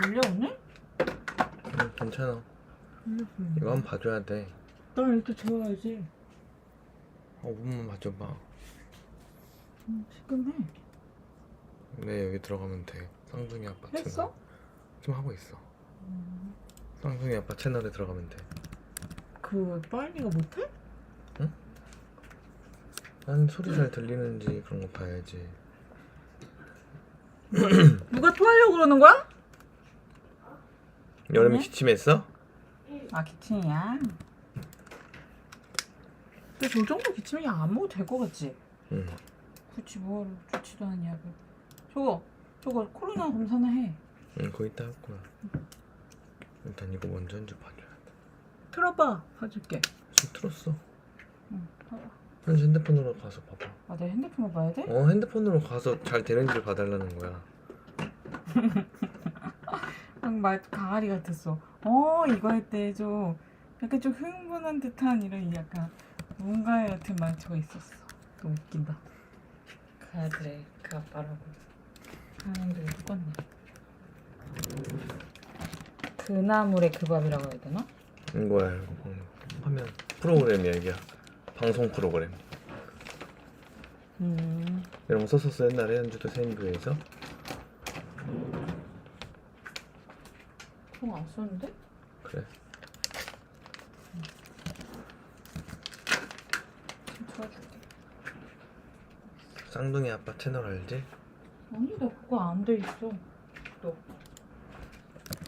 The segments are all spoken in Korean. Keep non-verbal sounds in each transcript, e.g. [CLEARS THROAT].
안 졸려 오늘? 응, 괜찮아. 이거 한번 봐줘야 돼. 나 이렇게 재워야지. 어, 5분만 봐줘봐. 음, 시끄네. 네, 여기 들어가면 돼. 쌍둥이 아빠 채널. 했어? 지금 하고 있어. 음, 쌍둥이 아빠 채널에 들어가면 돼. 그 빨리가 못해? 난 소리 잘 들리는지 그런 거 봐야지. 누가 토하려고 그러는 거야? 여름에 네? 기침했어? 아 기침이야. 근데 저 정도 기침이야 안 먹어도 될거 같지? 응. 굳이 뭐하러 좋지도 않은 약을. 저거 저거 코로나 검사나 해. 응, 거의 다할 거야. 일단 이거 먼저 한줄 봐줘야 돼. 틀어봐. 봐줄게. 지금 틀었어. 응. 봐봐. 현지 핸드폰으로 가서 봐봐. 아 내가 핸드폰을 봐야 돼? 어, 핸드폰으로 가서 잘 되는지를 봐달라는 거야. [LAUGHS] 방금 말 강아리 같았어. 어 이거 할 때 좀 약간 좀 흥분한 듯한 이런 약간 뭔가 같은 말투가 있었어. 너무 웃긴다. 그 아들의 그 아빠라고 하는데 똑같네. 그 나물의 그 밥이라고 해야 되나? 이거야, 이거. 응. 화면 프로그램이야, 이게. 방송 프로그램. 음. 이런 거 썼었어, 옛날에 현주도 세인교회에서. 그럼 안 썼는데? 그래. 지금 틀어줄게. 쌍둥이 아빠 채널 알지? 아니 나 그거 안 돼 있어. 너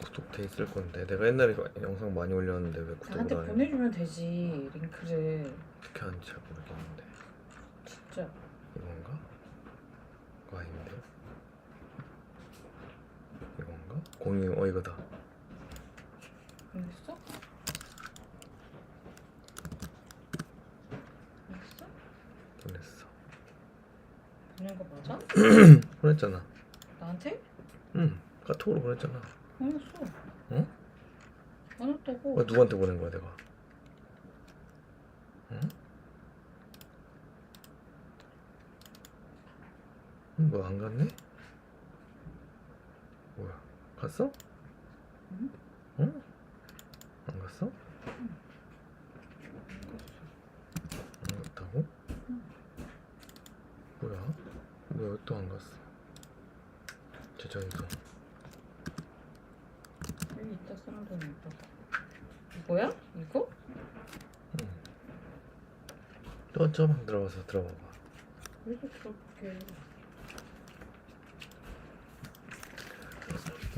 구독돼 있을 건데. 내가 옛날에 이거 영상 많이 올렸는데 왜 나한테 구독을 안 해? 보내주면 되지 링크를. 어떻게 하는지 잘 모르겠는데. 진짜. 이건가? 이거 아닌데? 이건가? 공유, 어, 이거다. 보냈어? 보냈어? 보냈어. 보낸 거 맞아? [CLEARS THROAT] 보냈잖아. 나한테? 응, 카톡으로 보냈잖아. 보냈어. 응? 보냈다고. 왜 누구한테 보낸 거야, 내가? 응? 응, 뭐안 갔네? 뭐야, 갔어? 응? 응? 안 갔어? 안 갔다고? 뭐야? 왜 또 안 갔어? 제자이도 여기 있다 사람들은 있다. 이거야? 이거? 또 저 방 들어가서 들어봐봐. 여기서 들어볼게.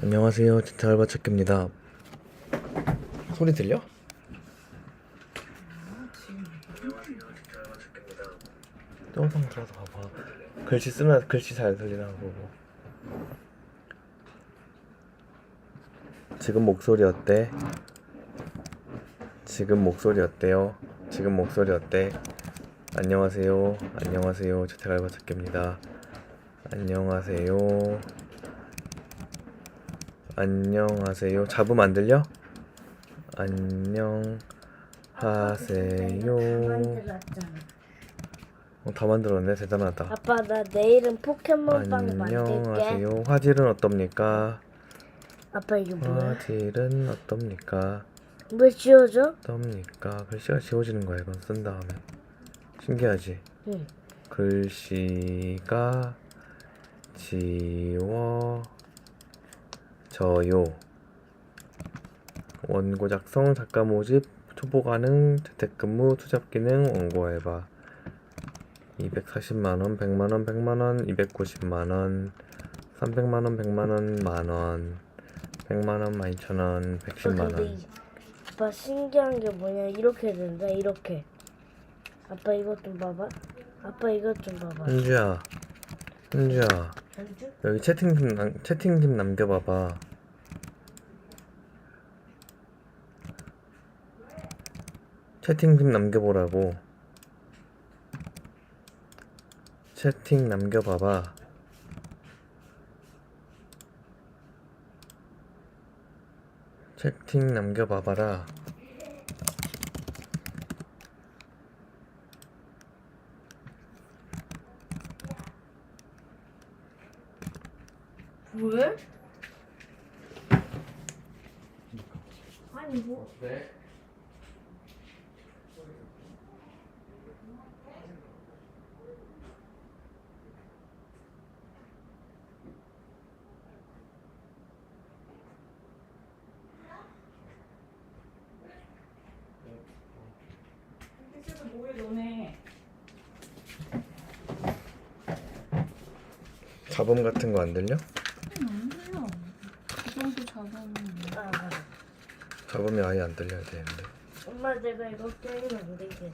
안녕하세요. 진짜 알바책입니다. 소리 들려? 저방 들어가서 봐봐. 글씨 쓰나 글씨 잘 들리나 보고. 지금 목소리 어때? 지금 목소리 어때요? 지금 목소리 어때? 안녕하세요. 안녕하세요. 주택 알바책입니다. 안녕하세요. 안녕하세요. 잡음 안 들려? 안녕하세요. 어, 다 만들었네. 대단하다. 아빠 나 내일은 포켓몬빵 만들게. 안녕하세요. 화질은 어떻습니까? 아빠 이게 뭐야? 화질은 어떻습니까? 왜 지워져? 어떻습니까? 글씨가 지워지는 거야. 이건 쓴 다음에. 신기하지? 응. 글씨가 지워져요. 원고 작성, 작가 모집, 초보 가능, 재택근무, 투잡 기능, 원고 알바. 240만원, 100만원, 100만원, 290만원, 300만원, 100만원, 만원, 100만원, 12,000원, 아빠 근데 110만원. 이- 아빠 신기한 게 뭐냐 이렇게 된다 이렇게. 아빠 이것 좀 봐봐. 아빠 이것 좀 봐봐. 은주야, 은주야. 현주? 여기 채팅 좀 남, 채팅 좀 남겨봐봐. 채팅 좀 남겨보라고. 채팅 남겨봐봐. 채팅 남겨봐봐라. 왜? 아니 뭐 네. 그래서 뭐해 너네? 잡음 같은 거 안 들려? 안 들려. 그 정도 아, 맞아. 잡음이 아예 안 들려야 되는데. 엄마 내가 이거 게임 안 되겠어